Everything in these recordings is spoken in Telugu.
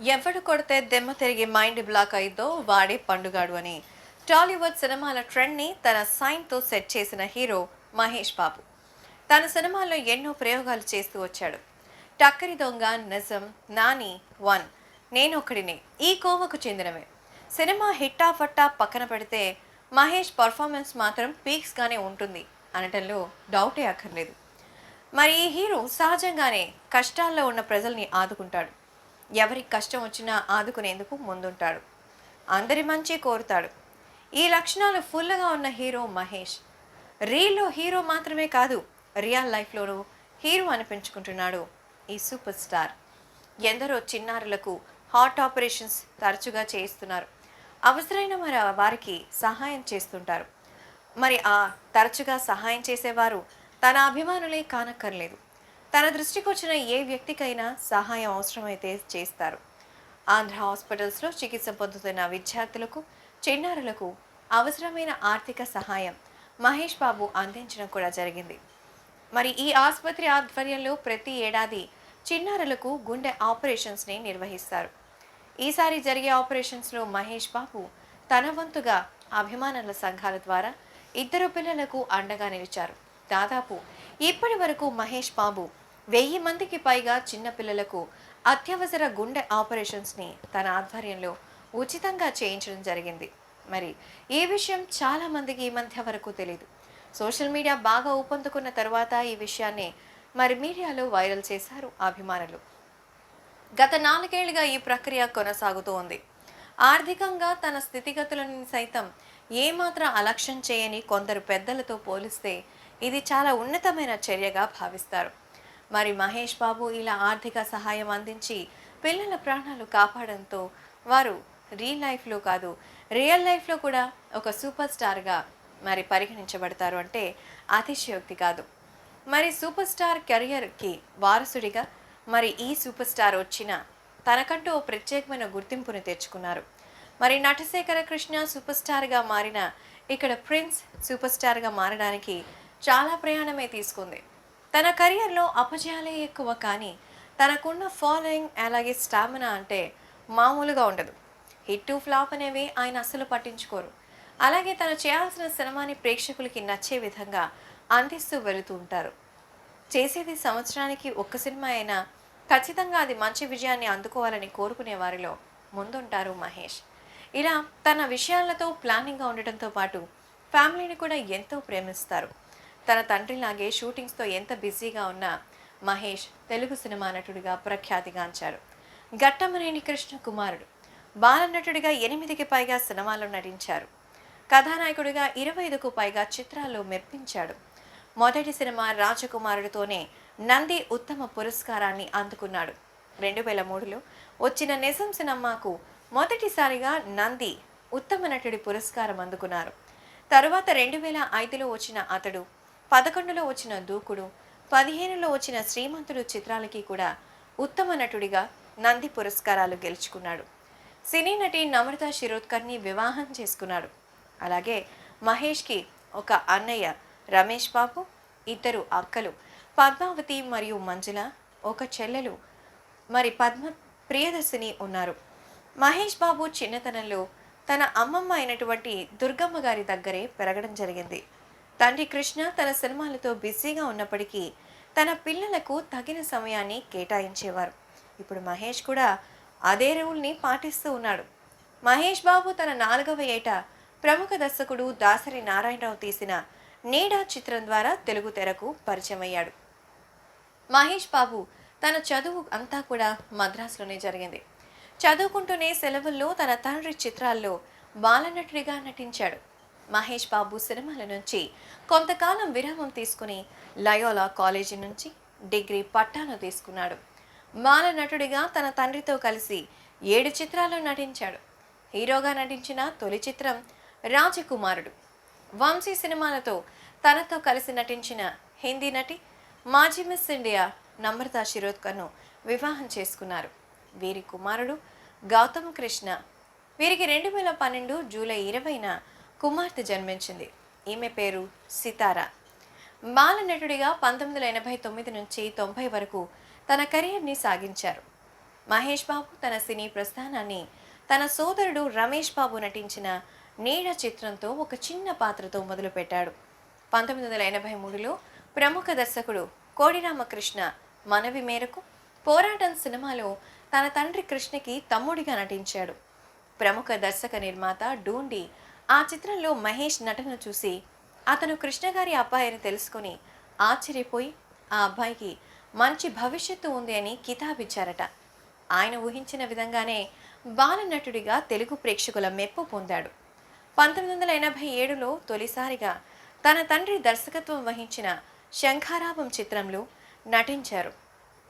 ఎవడు కొడితే దెమ్మ తిరిగి మైండ్ బ్లాక్ అయిందో వాడే పండుగాడు అని. టాలీవుడ్ సినిమాల ట్రెండ్ని తన సైన్తో సెట్ చేసిన హీరో మహేష్ బాబు. తన సినిమాల్లో ఎన్నో ప్రయోగాలు చేస్తూ వచ్చాడు. టక్కరి దొంగ నిజం నాని వన్. నేను నేనొక్కడినే ఈ కోవకు చెందినవే సినిమా హిట్టా ఫట్టా పక్కన పెడితే మహేష్ పర్ఫార్మెన్స్ మాత్రం పీక్స్గానే ఉంటుంది అనటంలో డౌటే అక్కర్లేదు. మరి ఈ హీరో సహజంగానే కష్టాల్లో ఉన్న ప్రజల్ని ఆదుకుంటాడు. ఎవరికి కష్టం వచ్చినా ఆదుకునేందుకు ముందుంటాడు. అందరి మంచి కోరుతాడు. ఈ లక్షణాలు ఫుల్గా ఉన్న హీరో మహేష్. రీల్లో హీరో మాత్రమే కాదు రియల్ లైఫ్లోనూ హీరో అనిపించుకుంటున్నాడు ఈ సూపర్ స్టార్. ఎందరో చిన్నారులకు హార్ట్ ఆపరేషన్స్ తరచుగా చేయిస్తున్నారు. అవసరమైన మరి వారికి సహాయం చేస్తుంటారు. మరి ఆ తరచుగా సహాయం చేసేవారు తన అభిమానులే కానక్కర్లేదు. తన దృష్టికి వచ్చిన ఏ వ్యక్తికైనా సహాయం అవసరమైతే చేస్తారు. ఆంధ్ర హాస్పిటల్స్లో చికిత్స పొందుతున్న విద్యార్థులకు చిన్నారులకు అవసరమైన ఆర్థిక సహాయం మహేష్ బాబు అందించడం కూడా జరిగింది. మరి ఈ ఆసుపత్రి ఆధ్వర్యంలో ప్రతి ఏడాది చిన్నారులకు గుండె ఆపరేషన్స్ని నిర్వహిస్తారు. ఈసారి జరిగే ఆపరేషన్స్లో మహేష్ బాబు తన వంతుగా అభిమానుల సంఘాల ద్వారా ఇద్దరు పిల్లలకు అండగా నిలిచారు. దాదాపు ఇప్పటి వరకు మహేష్ బాబు వెయ్యి మందికి పైగా చిన్నపిల్లలకు అత్యవసర గుండె ఆపరేషన్స్ని తన ఆధ్వర్యంలో ఉచితంగా చేయించడం జరిగింది. మరి ఈ విషయం చాలామందికి ఈ మధ్య వరకు తెలియదు సోషల్ మీడియా బాగా ఊపందుకున్న తర్వాత ఈ విషయాన్ని మరి మీడియాలో వైరల్ చేశారు అభిమానులు. గత నాలుగేళ్ళుగా ఈ ప్రక్రియ కొనసాగుతూ ఉంది. ఆర్థికంగా తన స్థితిగతులను సైతం ఏమాత్రం అలక్ష్యం చేయని కొందరు పెద్దలతో పోలిస్తే ఇది చాలా ఉన్నతమైన చర్యగా భావిస్తారు. మరి మహేష్ బాబు ఇలా ఆర్థిక సహాయం అందించి పిల్లల ప్రాణాలు కాపాడంతో వారు రీల్ లైఫ్లో కాదు రియల్ లైఫ్లో కూడా ఒక సూపర్ స్టార్గా మరి పరిగణించబడతారు అంటే అతిశయోక్తి కాదు. మరి సూపర్ స్టార్ కెరియర్కి వారసుడిగా మరి ఈ సూపర్ స్టార్ వచ్చిన తనకంటూ ఓ ప్రత్యేకమైన గుర్తింపును తెచ్చుకున్నారు. మరి నటశేఖర కృష్ణ సూపర్ స్టార్గా మారిన ఇక్కడ ప్రిన్స్ సూపర్ స్టార్గా మారడానికి చాలా ప్రయాణమే తీసుకుంది. తన కెరియర్లో అపజయాలే ఎక్కువ కానీ తనకున్న ఫాలోయింగ్ అలాగే స్టామినా అంటే మామూలుగా ఉండదు. హిట్ టు ఫ్లాప్ అనేవి ఆయన అసలు పట్టించుకోరు. అలాగే తను చేయాల్సిన సినిమాని ప్రేక్షకులకి నచ్చే విధంగా అందిస్తూ వెళుతూ ఉంటారు. చేసేది సంవత్సరానికి ఒక్క సినిమా అయినా ఖచ్చితంగా అది మంచి విజయాన్ని అందుకోవాలని కోరుకునే వారిలో ముందుంటారు మహేష్. ఇలా తన విషయాలతో ప్లానింగ్గా ఉండటంతో పాటు ఫ్యామిలీని కూడా ఎంతో ప్రేమిస్తారు. తన తండ్రిలాగే షూటింగ్స్తో ఎంత బిజీగా ఉన్నా మహేష్ తెలుగు సినిమా నటుడిగా ప్రఖ్యాతిగాంచారు. ఘట్టమనేని కృష్ణ కుమారుడు బాలనటుడిగా ఎనిమిదికి పైగా సినిమాల్లో నటించారు. కథానాయకుడిగా ఇరవై ఐదుకు పైగా చిత్రాల్లో మెప్పించాడు. మొదటి సినిమా రాజకుమారుడితోనే నంది ఉత్తమ పురస్కారాన్ని అందుకున్నాడు. రెండు వేల మూడులో వచ్చిన నిజం సినిమాకు మొదటిసారిగా నంది ఉత్తమ నటుడి పురస్కారం అందుకున్నారు. తరువాత రెండు వేల ఐదులో వచ్చిన అతడు పదకొండులో వచ్చిన దూకుడు పదిహేనులో వచ్చిన శ్రీమంతుడు చిత్రాలకి కూడా ఉత్తమ నటుడిగా నంది పురస్కారాలు గెలుచుకున్నాడు. సినీ నటి నమ్రత శిరోద్కర్ని వివాహం చేసుకున్నాడు. అలాగే మహేష్కి ఒక అన్నయ్య రమేష్ బాబు ఇద్దరు అక్కలు పద్మావతి మరియు మంజుల ఒక చెల్లెలు మరి పద్మ ప్రియదర్శిని ఉన్నారు. మహేష్ బాబు చిన్నతనంలో తన అమ్మమ్మ అయినటువంటి దుర్గమ్మ గారి దగ్గరే పెరగడం జరిగింది. తండ్రి కృష్ణ తన సినిమాలతో బిజీగా ఉన్నప్పటికీ తన పిల్లలకు తగిన సమయాన్ని కేటాయించేవారు. ఇప్పుడు మహేష్ కూడా అదే రూల్ని పాటిస్తూ ఉన్నాడు. మహేష్ బాబు తన నాలుగవ ఏట ప్రముఖ దర్శకుడు దాసరి నారాయణరావు తీసిన నీడా చిత్రం ద్వారా తెలుగు తెరకు పరిచయమయ్యాడు మహేష్ బాబు తన చదువు అంతా కూడా మద్రాసులోనే జరిగింది. చదువుకుంటూనే సెలవుల్లో తన తండ్రి చిత్రాల్లో బాలనటుడిగా నటించాడు. మహేష్ బాబు సినిమాల నుంచి కొంతకాలం విరామం తీసుకుని లయోలా కాలేజీ నుంచి డిగ్రీ పట్టాను తీసుకున్నాడు. మాల నటుడిగా తన తండ్రితో కలిసి ఏడు చిత్రాల్లో నటించాడు. హీరోగా నటించిన తొలి చిత్రం రాజకుమారుడు. వంశీ సినిమాలతో తనతో కలిసి నటించిన హిందీ నటి మాజీ మిస్ ఇండియా నమ్రత శిరోద్కర్ను వివాహం చేసుకున్నారు. వీరి కుమారుడు గౌతమ్ కృష్ణ. వీరికి రెండు వేల పన్నెండు జూలై ఇరవైన కుమార్తె జన్మించింది. ఈమె పేరు సితారా. బాల నటుడిగా పంతొమ్మిది వందల ఎనభై తొమ్మిది నుంచి తొంభై వరకు తన కెరియర్ని సాగించారు. మహేష్ బాబు తన సినీ ప్రస్థానాన్ని తన సోదరుడు రమేష్ బాబు నటించిన నీడ చిత్రంతో ఒక చిన్న పాత్రతో మొదలుపెట్టాడు. పంతొమ్మిది వందల ఎనభై మూడులో ప్రముఖ దర్శకుడు కోడిరామకృష్ణ మనవి మేరకు పోరాటం సినిమాలో తన తండ్రి కృష్ణకి తమ్ముడిగా నటించాడు. ప్రముఖ దర్శక నిర్మాత డూండి ఆ చిత్రంలో మహేష్ నటన చూసి అతను కృష్ణ గారి అబ్బాయి అని తెలుసుకొని ఆశ్చర్యపోయి ఆ అబ్బాయికి మంచి భవిష్యత్తు ఉంది అని కితాబిచ్చారట. ఆయన ఊహించిన విధంగానే బాలనటుడిగా తెలుగు ప్రేక్షకుల మెప్పు పొందాడు. పంతొమ్మిది వందల ఎనభై ఏడులో తొలిసారిగా తన తండ్రి దర్శకత్వం వహించిన శంఖారాభం చిత్రంలో నటించారు.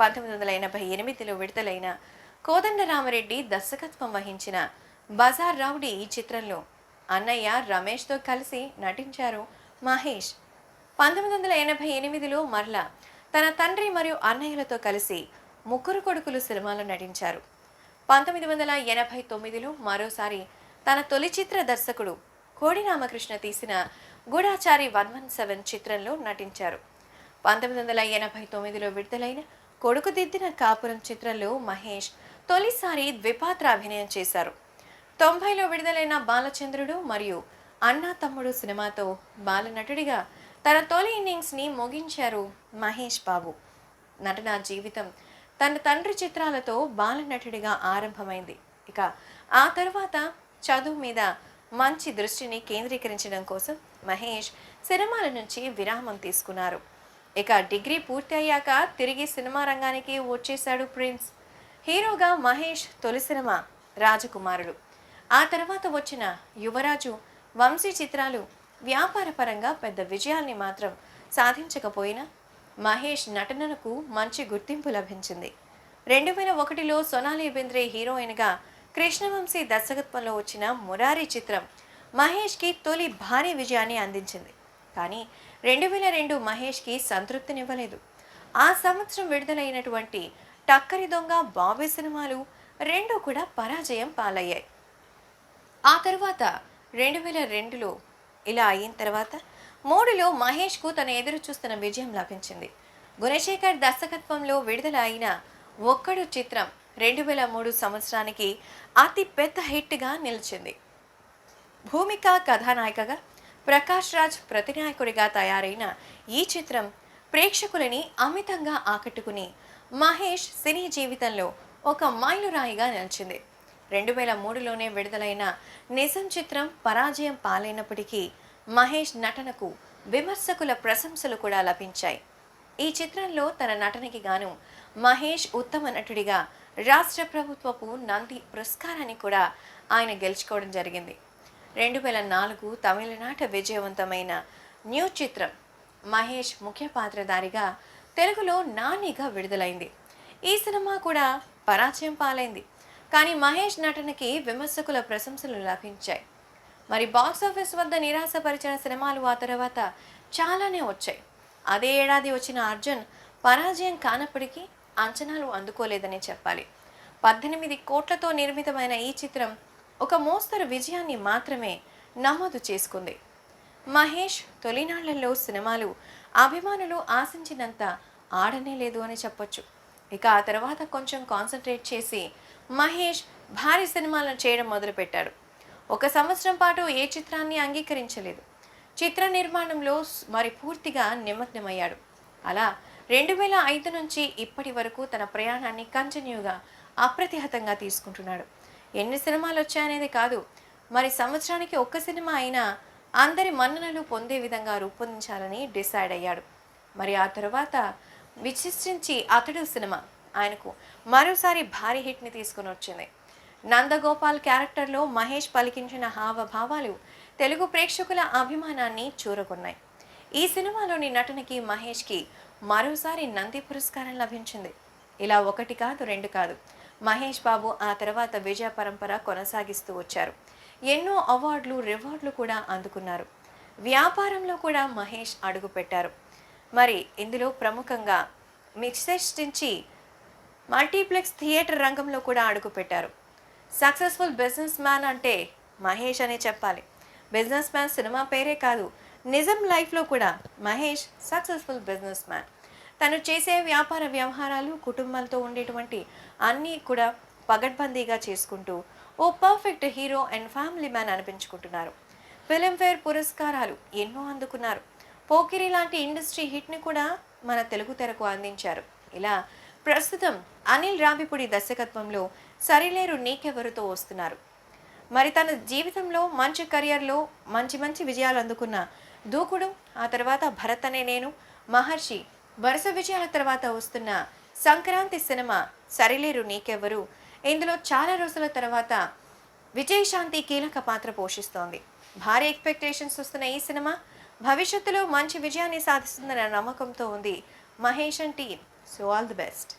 పంతొమ్మిది వందల ఎనభై ఎనిమిదిలో విడుదలైన కోదండరామరెడ్డి దర్శకత్వం వహించిన బజార్ రౌడీ ఈ చిత్రంలో అన్నయ్య రమేష్తో కలిసి నటించారు మహేష్. పంతొమ్మిది వందల ఎనభై ఎనిమిదిలో మరలా తన తండ్రి మరియు అన్నయ్యలతో కలిసి ముగ్గురు కొడుకులు సినిమాలో నటించారు. పంతొమ్మిది వందల ఎనభై తొమ్మిదిలో మరోసారి తన తొలి చిత్ర దర్శకుడు కోడి రామకృష్ణ తీసిన గూఢాచారి వన్ వన్ సెవెన్ చిత్రంలో నటించారు. పంతొమ్మిది వందల ఎనభై తొమ్మిదిలో విడుదలైన కొడుకు దిద్దిన కాపురం చిత్రంలో మహేష్ తొలిసారి ద్విపాత్ర అభినయం చేశారు. తొంభైలో విడుదలైన బాలచంద్రుడు మరియు అన్నా తమ్ముడు సినిమాతో బాలనటుడిగా తన తొలి ఇన్నింగ్స్ని ముగించారు మహేష్ బాబు. నటనా జీవితం తన తండ్రి చిత్రాలతో బాలనటుడిగా ఆరంభమైంది. ఇక ఆ తర్వాత చదువు మీద మంచి దృష్టిని కేంద్రీకరించడం కోసం మహేష్ సినిమాల నుంచి విరామం తీసుకున్నారు. ఇక డిగ్రీ పూర్తి అయ్యాక తిరిగి సినిమా రంగానికి వచ్చేశాడు ప్రిన్స్. హీరోగా మహేష్ తొలి సినిమా రాజకుమారుడు. ఆ తర్వాత వచ్చిన యువరాజు వంశీ చిత్రాలు వ్యాపారపరంగా పెద్ద విజయాల్ని మాత్రం సాధించకపోయినా మహేష్ నటనకు మంచి గుర్తింపు లభించింది. రెండు వేల ఒకటిలో సొనాలి బెంద్రే హీరోయిన్గా కృష్ణవంశీ దర్శకత్వంలో వచ్చిన మురారి చిత్రం మహేష్కి తొలి భారీ విజయాన్ని అందించింది. కానీ రెండు వేల రెండు మహేష్కి సంతృప్తినివ్వలేదు. ఆ సంవత్సరం విడుదలైనటువంటి టక్కరి దొంగ బాబీ సినిమాలు రెండు కూడా పరాజయం పాలయ్యాయి. ఆ తర్వాత రెండు వేల రెండులో ఇలా అయిన తర్వాత మూడులో మహేష్కు తన ఎదురు చూస్తున్న విజయం లభించింది. గుణశేఖర్ దర్శకత్వంలో విడుదల అయిన ఒక్కడు చిత్రం రెండు వేల మూడు సంవత్సరానికి అతి పెద్ద హిట్గా నిలిచింది. భూమిక కథానాయికగా ప్రకాష్ రాజ్ ప్రతినాయకుడిగా తయారైన ఈ చిత్రం ప్రేక్షకులని అమితంగా ఆకట్టుకుని మహేష్ సినీ జీవితంలో ఒక మైలురాయిగా నిలిచింది. రెండు వేల మూడులోనే విడుదలైన నిజం చిత్రం పరాజయం పాలైనప్పటికీ మహేష్ నటనకు విమర్శకుల ప్రశంసలు కూడా లభించాయి. ఈ చిత్రంలో తన నటనకి గాను మహేష్ ఉత్తమ నటుడిగా రాష్ట్ర ప్రభుత్వపు నంది పురస్కారాన్ని కూడా ఆయన గెలుచుకోవడం జరిగింది. రెండు వేల నాలుగు తమిళనాట విజయవంతమైన న్యూ చిత్రం మహేష్ ముఖ్య పాత్రధారిగా తెలుగులో నానిగా విడుదలైంది. ఈ సినిమా కూడా పరాజయం పాలైంది. కానీ మహేష్ నటనకి విమర్శకుల ప్రశంసలు లభించాయి. మరి బాక్స్ ఆఫీస్ వద్ద నిరాశపరిచిన సినిమాలు ఆ తర్వాత చాలానే వచ్చాయి. అదే ఏడాది వచ్చిన అర్జున్ పరాజయం కానప్పటికీ అంచనాలు అందుకోలేదని చెప్పాలి. పద్దెనిమిది కోట్లతో నిర్మితమైన ఈ చిత్రం ఒక మోస్తరు విజయాన్ని మాత్రమే నమోదు చేసుకుంది. మహేష్ తొలినాళ్ళలో సినిమాలు అభిమానులు ఆశించినంత ఆడనే లేదు అని చెప్పొచ్చు. ఇక ఆ తర్వాత కొంచెం కాన్సన్ట్రేట్ చేసి మహేష్ భారీ సినిమాలను చేయడం మొదలుపెట్టాడు. ఒక సంవత్సరం పాటు ఏ చిత్రాన్ని అంగీకరించలేదు. చిత్ర నిర్మాణంలో మరి పూర్తిగా నిమగ్నమయ్యాడు. అలా రెండు వేల ఐదు నుంచి ఇప్పటి వరకు తన ప్రయాణాన్ని కంటిన్యూగా అప్రతిహతంగా తీసుకుంటున్నాడు. ఎన్ని సినిమాలు వచ్చాయనేది కాదు మరి సంవత్సరానికి ఒక్క సినిమా అయినా అందరి మన్ననలు పొందే విధంగా రూపొందించాలని డిసైడ్ అయ్యాడు. మరి ఆ తర్వాత విశిష్టించి అతడు సినిమా ఆయనకు మరోసారి భారీ హిట్ని తీసుకుని వచ్చింది. నందగోపాల్ క్యారెక్టర్లో మహేష్ పలికించిన హావభావాలు తెలుగు ప్రేక్షకుల అభిమానాన్ని చూరగొన్నాయి. ఈ సినిమాలోని నటనకి మహేష్కి మరోసారి నంది పురస్కారం లభించింది. ఇలా ఒకటి కాదు రెండు కాదు. మహేష్ బాబు ఆ తర్వాత విజయ పరంపర కొనసాగిస్తూ వచ్చారు. ఎన్నో అవార్డులు రివార్డులు కూడా అందుకున్నారు. వ్యాపారంలో కూడా మహేష్ అడుగుపెట్టారు. మరి ఇందులో ప్రముఖంగా మిక్సెస్టించి మల్టీప్లెక్స్ థియేటర్ రంగంలో కూడా అడుగుపెట్టారు. సక్సెస్ఫుల్ బిజినెస్ మ్యాన్ అంటే మహేష్ అనే చెప్పాలి. బిజినెస్ మ్యాన్ సినిమా పేరే కాదు నిజం లైఫ్లో కూడా మహేష్ సక్సెస్ఫుల్ బిజినెస్ మ్యాన్. తను చేసే వ్యాపార వ్యవహారాలు కుటుంబంతో ఉండేటువంటి అన్నీ కూడా పగడ్బందీగా చేసుకుంటూ ఓ perfect hero and family man అనిపించుకుంటున్నారు. Filmfare పురస్కారాలు ఎన్నో అందుకున్నారు. పోకిరి లాంటి ఇండస్ట్రీ హిట్ని కూడా మన తెలుగు తెరకు అందించారు. ఇలా ప్రస్తుతం అనిల్ రావిపూడి దర్శకత్వంలో సరిలేరు నీకెవరితో వస్తున్నారు. మరి తన జీవితంలో మంచి కెరియర్లో మంచి మంచి విజయాలు అందుకున్న దూకుడు ఆ తర్వాత భరత్ అనే నేను మహర్షి వరుస విజయాల తర్వాత వస్తున్న సంక్రాంతి సినిమా సరిలేరు నీకెవ్వరు. ఇందులో చాలా రోజుల తర్వాత విజయశాంతి కీలక పాత్ర పోషిస్తోంది. భారీ ఎక్స్పెక్టేషన్స్ వస్తున్న ఈ సినిమా భవిష్యత్తులో మంచి విజయాన్ని సాధిస్తుందన్న నమ్మకంతో ఉంది Mahesh and team so all the best.